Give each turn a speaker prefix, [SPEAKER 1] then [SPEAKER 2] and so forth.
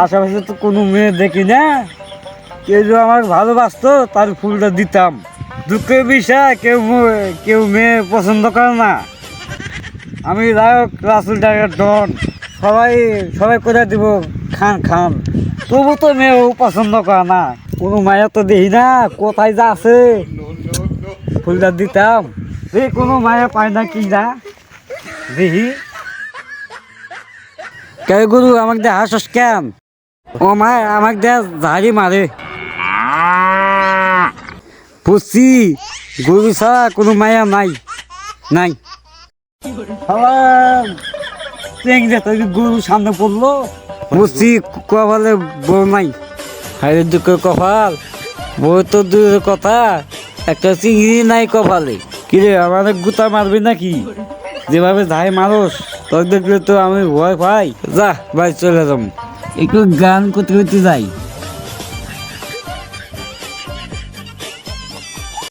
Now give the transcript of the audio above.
[SPEAKER 1] আশেপাশে তো কোনো মেয়ে দেখি না। কেউ যদি আমার ভালোবাসতো, তার ফুলটা দিতাম। দুঃখের বিষয়, কেউ কেউ মেয়ে পছন্দ করে না। আমি রায়ক রাসুল ডাকের ডন। সবাই সবাই করে দিব? খান খান। তবু তো মেয়েও পছন্দ করে না। কোনো মায়া তো দেখি না, কোথায় যা আছে। ফুলটা দিতাম। এই কোনো মায়া পায় না কি না। দেখি। কে গুরু, আমাকে হাসস কেন? ও মা, আমাকে দে ঝাড়ি মারে। পুষি গরু ছাড়া কোনো মায়া নাই নাই। গরু সামনে পড়ল বুঝছি কপালে বউ নাই। হাইরে দুঃখের কপাল, বউ তো দূরের কথা, একটা চিংড়ি নাই কপালে। কিরে আমাদের গুতা মারবি নাকি? যেভাবে যাই মানুষ তোর দেখলে তো আমি ভয় পাই। যা, বাড়ি চলে যাম একটু গান করতে করতে যাই।